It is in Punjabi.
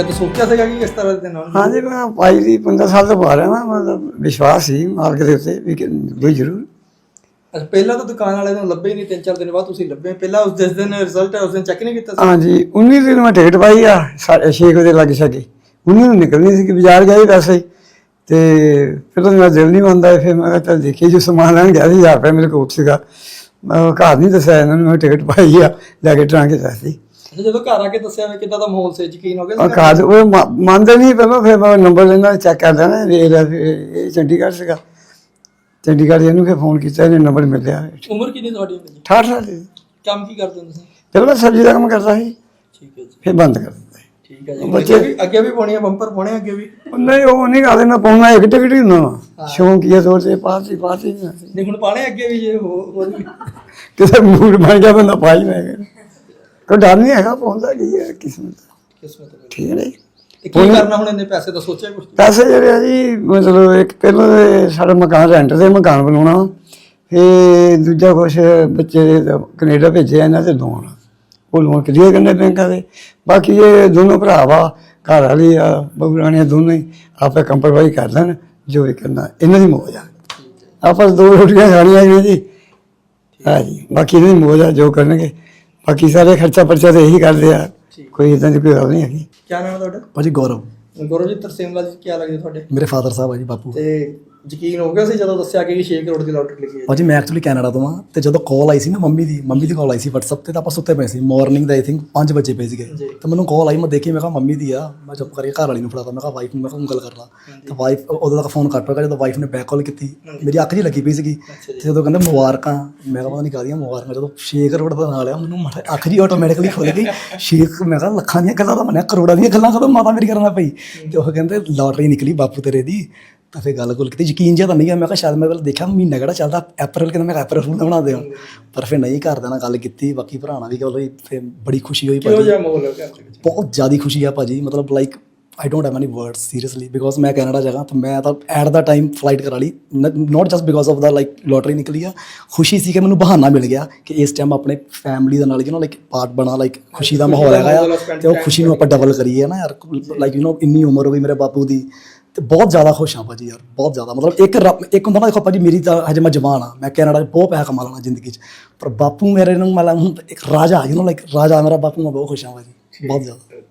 ਕਦੇ ਸੋਚਿਆ ਸੀਗਾ ਕਿ ਇਸ ਤਰ੍ਹਾਂ ਦੇ ਨਾਲ ਹਾਂਜੀ ਮੈਂ ਪਾਈ ਦੀ 15 ਸਾਲ ਤੋਂ ਪਾ ਰਿਹਾ ਵਾਂ ਮਤਲਬ ਵਿਸ਼ਵਾਸ ਸੀ ਮਾਲਕ ਦੇ ਉੱਤੇ ਵੀ ਕਿ ਕੋਈ ਜ਼ਰੂਰ ਅੱਛਾ ਪਹਿਲਾਂ ਤਾਂ ਦੁਕਾਨ ਵਾਲੇ ਨੂੰ ਲੱਭੇ ਨਹੀਂ ਤਿੰਨ ਚਾਰ ਦਿਨ ਬਾਅਦ ਤੁਸੀਂ ਲੱਭੇ। ਪਹਿਲਾਂ ਉਸ ਜਿਸ ਦਿਨ ਰਿਜ਼ਲਟ ਹੈ ਉਸ ਦਿਨ ਚੈੱਕ ਨਹੀਂ ਕੀਤਾ ਸੀ। ਹਾਂਜੀ 19 ਦਿਨ ਮੈਂ ਟਿਕਟ ਪਾਈ ਆ 6 ਵਜੇ ਲੱਗ ਸਕੀ। 19 ਨੂੰ ਨਿਕਲਣੀ ਸੀ ਕਿ ਬਾਜ਼ਾਰ ਗਿਆ ਹੀ ਵੈਸੇ ਹੀ ਤੇ ਫਿਰ ਤਾਂ ਮੇਰਾ ਦਿਲ ਨਹੀਂ ਮੰਨਦਾ ਫਿਰ ਮੈਂ ਕਿਹਾ ਚੱਲ ਦੇਖੀਏ ਜੋ ਸਮਾਨ ਲੈਣ ਗਿਆ ਸੀ 1000 ਰੁਪਏ ਮੇਰੇ ਕੋਲ ਸੀਗਾ। ਮੈਂ ਘਰ ਨਹੀਂ ਦੱਸਿਆ ਇਹਨਾਂ ਨੂੰ ਮੈਂ ਟਿਕਟ ਪਾਈ ਆ ਜਾ ਕੇ ਟਰਾਂ ਕੇ ਸੀ ਅੱਛਾ ਜਦੋਂ ਘਰ ਆ ਕੇ ਦੱਸਿਆ ਵੀ ਕਿੱਦਾਂ ਦਾ ਮਾਹੌਲ ਸੀ ਯਕੀਨ ਹੋ ਗਿਆ ਉਹ ਸੀ ਘਰ ਉਹ ਮ- ਮੰਨਦੇ ਨਹੀਂ ਪਹਿਲਾਂ ਫਿਰ ਮੈਂ ਨੰਬਰ ਲੈਣਾ ਚੈੱਕ ਕਰਦਾ ਨਾ ਵੇਖ ਲਿਆ ਫਿਰ ਇਹ ਚੰਡੀਗੜ੍ਹ ਸੀਗਾ। ਚੰਡੀਗੜ੍ਹ ਇਹਨੂੰ ਫਿਰ ਫੋਨ ਕੀਤਾ ਇਹਨੇ ਨੰਬਰ ਮਿਲਿਆ। ਉਮਰ ਕਿੰਨੀ ਤੁਹਾਡੀ? ਹੁੰਦੀ ਜੀ 68 ਸਾਲ ਦੀ। ਕੰਮ ਕੀ ਕਰਦੇ ਹੋ ਤੁਸੀਂ ਪਹਿਲਾਂ ਮੈਂ ਸਬਜ਼ੀ ਦਾ ਕੰਮ ਕਰਦਾ ਸੀ। ਠੀਕ ਹੈ ਜੀ। ਫਿਰ ਬੰਦ ਕਰ ਦਿੱਤਾ ਠੀਕ ਹੈ ਜੀ। ਬੱਚੇ- ਅੱਗੇ ਵੀ ਅੱਗੇ ਵੀ ਪਾਉਣੀ ਆ ਬੰਪਰ ਪਾਉਣੇ ਆ ਅੱਗੇ ਵੀ? ਉਹ ਨਹੀਂ ਉਹ ਨਹੀਂ ਕਰਦੇ ਮੈਂ ਪਾਉਣਾ ਇੱਕ ਟਿਕਟ ਹੀ ਹੁੰਦਾ ਸ਼ੌਂਕੀਆ ਤੌਰ ਤੇ ਪਾਤੀ ਪਾਤੀ ਨਹੀਂ ਹੁਣ। ਪਾਣੇ ਅੱਗੇ ਵੀ ਜੇ ਹੋ- ਹੋਰ ਵੀ ਕਿਸੇ ਮੂਡ ਬਣ ਗਿਆ ਬੰਦਾ ਪਾਈ ਮੈਂ ਕੋਈ ਡਰ ਨਹੀਂ ਹੈਗਾ ਪਾਉਂਦਾ ਕੀ ਹੈ ਕਿਸਮਤ ਕਿਸਮਤ ਠੀਕ ਹੈ ਨਾ ਜੀ। ਤੇ ਕੀ ਕਰਨਾ ਹੁਣ ਇੰਨੇ ਪੈਸੇ ਦਾ ਸੋਚਿਆ ਕੁਝ ਪੈਸੇ ਜਿਹੜੇ ਆ ਜੀ ਮਤਲਬ ਇੱਕ ਪਹਿਲਾਂ ਤੇ ਸਾਡਾ ਮਕਾਨ ਰੈਂਟ ਤੇ ਮਕਾਨ ਬਣਾਉਣਾ ਫੇ ਦੂਜਾ ਕੁਛ ਬੱਚੇ ਦੇ ਕੈਨੇਡਾ ਭੇਜਿਆ ਇਹਨਾਂ ਤੇ ਲੋਨ ਉਹ ਲੋਨ ਕਲੀਅਰ ਕਰਨੇ ਬੈਂਕਾਂ ਦੇ। ਬਾਕੀ ਇਹ ਦੋਨੋਂ ਭਰਾ ਵਾ ਘਰ ਵਾਲੀ ਆ ਬਬਰਾਣੇ ਦੋਨੋਂ ਹੀ ਆਪੇ ਕੰਪਰਵਾਈ ਕਰ ਲੈਣ ਜੋ ਵੀ ਕਰਨਾ ਇਹਨਾਂ ਦੀ ਮੌਜ ਆ। ਆਪਸ ਦੋ ਰੋਟੀਆਂ ਖਾਣੀਆਂ ਨੇ ਜੀ। ਹਾਂ ਜੀ ਬਾਕੀ ਇਹਨਾਂ ਦੀ ਮੌਜ ਆ ਜੋ ਕਰਨਗੇ। ਬਾਕੀ ਸਾਰੇ ਖਰਚਾ ਪਰਚਾ ਤੇ ਇਹੀ ਕਰਦੇ ਆ। ਕੋਈ ਇਦਾਂ ਦੀ ਕੋਈ ਗੱਲ ਨਹੀਂ ਹੈਗੀ। ਕੀ ਨਾਮ ਹੈ ਤੁਹਾਡਾ? ਭਾਜੀ ਗੌਰਵ। ਗੌਰਵ ਜੀ ਤਰਸੇਮ ਲਾਲ ਜੀ ਕੀ ਲੱਗਦੇ ਤੁਹਾਡੇ? ਮੇਰੇ ਫਾਦਰ ਸਾਹਿਬ ਆ ਜੀ ਬਾਪੂ। ਤੇ ਯਕੀਨ ਹੋ ਗਿਆ ਸੀ ਜਦੋਂ ਦੱਸਿਆ ਕਿ 6 ਕਰੋੜ ਦੀ ਲੋਟਰੀ ਲੱਗੀ ਹੈ ਭਾਜੀ ਮੈਂ ਐਕਚੁਅਲੀ ਕੈਨੇਡਾ ਤੋਂ ਆ ਤੇ ਜਦੋਂ ਕਾਲ ਆਈ ਸੀ ਨਾ ਮੰਮੀ ਦੀ ਮੰਮੀ ਦੀ ਕਾਲ ਆਈ ਸੀ WhatsApp ਤੇ ਤਾਂ ਆਪਾਂ ਸੁੱਤੇ ਪਏ ਸੀ। ਮਾਰਨਿੰਗ ਦਾ ਆਈ ਥਿੰਕ 5 ਵਜੇ ਪਏ ਸੀਗੇ। ਤਾਂ ਮੈਨੂੰ ਕਾਲ ਆਈ ਮੈਂ ਦੇਖੀ ਮੈਂ ਕਿਹਾ ਮੰਮੀ ਦੀ ਆ। ਮੈਂ ਚੁੱਪ ਕਰਕੇ ਘਰ ਵਾਲੀ ਨੂੰ ਫੜਾਤਾ ਮੈਂ ਕਿਹਾ ਵਾਈਫ ਨੂੰ ਮੈਂ ਕਿਹਾ ਉਂਗਲ ਕਰ ਲਾ। ਤਾਂ ਵਾਈਫ ਉਦੋਂ ਤੱਕ ਫੋਨ ਕੱਟ ਹੋਗਾ ਜਦੋਂ ਵਾਈਫ ਨੇ ਬੈਕ ਕਾਲ ਕੀਤੀ ਮੇਰੀ ਅੱਖ ਜੀ ਲੱਗੀ ਪਈ ਸੀਗੀ। ਤੇ ਜਦੋਂ ਕਹਿੰਦੇ ਮੁਬਾਰਕਾਂ ਮੈਂ ਕਿਹਾ ਪਤਾ ਨਹੀਂ ਕਾਹਦੀਆਂ ਮੁਬਾਰਕਾਂ ਜਦੋਂ 6 ਕਰੋੜ ਦਾ ਨਾਲ ਆ ਮੈਨੂੰ ਮਾੜਾ ਅੱਖ ਜੀ ਆਟੋਮੈਟਿਕਲੀ ਖੁੱਲ ਗਈ। 6 ਮੈਂ ਕਿਹਾ ਲੱਖਾਂ ਦੀਆਂ ਗੱਲਾਂ ਤਾਂ ਮੰਨਿਆ ਕਰੋੜਾਂ ਦੀਆਂ ਗੱਲਾਂ ਕਦੋਂ ਮਾਤਾ ਮੇਰੀ ਕਰਨਾ ਪਈ। ਤੇ ਉਹ ਕਹਿੰਦੇ ਲਾਟਰੀ ਨਿਕਲੀ ਬਾਪੂ ਤੇਰੇ ਦੀ ਤਾਂ ਫਿਰ ਗੱਲ ਗੁੱਲ ਕੀਤੀ ਯਕੀਨ ਜਿਹਾ ਤਾਂ ਨਹੀਂ ਗਿਆ ਮੈਂ ਕਿਹਾ ਸ਼ਾਇਦ ਮੈਂ ਪਹਿਲਾਂ ਦੇਖਿਆ ਮਹੀਨਾ ਕਿਹੜਾ ਚੱਲਦਾ ਅਪ੍ਰੈਲ ਕਹਿੰਦਾ ਮੈਂ ਕਿਹਾ ਅਪ੍ਰੈਲ ਫੂਲ ਦਾ ਬਣਾ ਦਿਓ ਪਰ ਫਿਰ ਨਹੀਂ ਘਰਦਿਆਂ ਨਾਲ ਗੱਲ ਕੀਤੀ ਬਾਕੀ ਭਰਾਣਾ ਵੀ ਹੋਈ ਫਿਰ ਬੜੀ ਖੁਸ਼ੀ ਹੋਈ ਕਿਹੋ ਭਾਜੀ। ਜਿਹਾ ਮਾਹੌਲ ਹੈ ਘਰ ਦੇ ਵਿੱਚ? ਬਹੁਤ ਜ਼ਿਆਦਾ ਖੁਸ਼ੀ ਆ ਭਾਜੀ ਮਤਲਬ like I don't have any words seriously because ਮੈਂ ਕੈਨੇਡਾ ਜਗ੍ਹਾ ਤਾਂ ਮੈਂ ਤਾਂ ਐਟ ਦਾ ਟਾਈਮ ਫਲਾਈਟ ਕਰਾ ਲਈ not just because of the like lottery ਨਿਕਲੀ ਆ ਖੁਸ਼ੀ ਸੀ ਕਿ ਮੈਨੂੰ ਬਹਾਨਾ ਮਿਲ ਗਿਆ ਕਿ ਇਸ ਟਾਈਮ ਆਪਣੇ ਫੈਮਿਲੀ ਦੇ ਨਾਲ ਯੂ ਨੋ ਲਾਈਕ ਪਾਰਟ ਬਣਾ ਲਾਈਕ ਖੁਸ਼ੀ ਦਾ ਮਾਹੌਲ ਹੈਗਾ ਆ ਤੇ ਉਹ ਖੁਸ਼ੀ ਨੂੰ ਆਪਾਂ ਡਬਲ ਕਰੀਏ ਨਾ ਯਾਰ ਲਾਈਕ ਯੂ نو ਇੰਨੀ ਉਮਰ ਹੋ ਗਈ ਮੇਰੇ ਬਾਪੂ ਦੀ ਤੇ ਬਹੁਤ ਜ਼ਿਆਦਾ ਖੁਸ਼ ਹਾਂ ਭਾਜੀ ਯਾਰ ਬਹੁਤ ਜ਼ਿਆਦਾ ਮਤਲਬ ਇੱਕ ਰੱਬ- ਇੱਕ ਹੁੰਦਾ ਨਾ ਦੇਖੋ ਭਾਜੀ ਮੇਰੀ ਤਾਂ ਹਜੇ ਮੈਂ ਜਵਾਨ ਆ ਮੈਂ ਕੈਨੇਡਾ 'ਚ ਬਹੁਤ ਪੈਸਾ ਕਮਾ ਲੈਣਾ ਜ਼ਿੰਦਗੀ 'ਚ ਪਰ ਬਾਪੂ ਮੇਰੇ ਨੂੰ ਮਤਲਬ ਹੁਣ ਇੱਕ ਰਾਜਾ ਯੂ نو ਲਾਈਕ ਰਾਜਾ ਮੇਰਾ ਬਾਪੂ ਮੈਂ ਬਹੁਤ ਖੁਸ਼ ਹਾਂ ਭਾਜੀ ਬਹੁਤ ਜ਼ਿਆਦਾ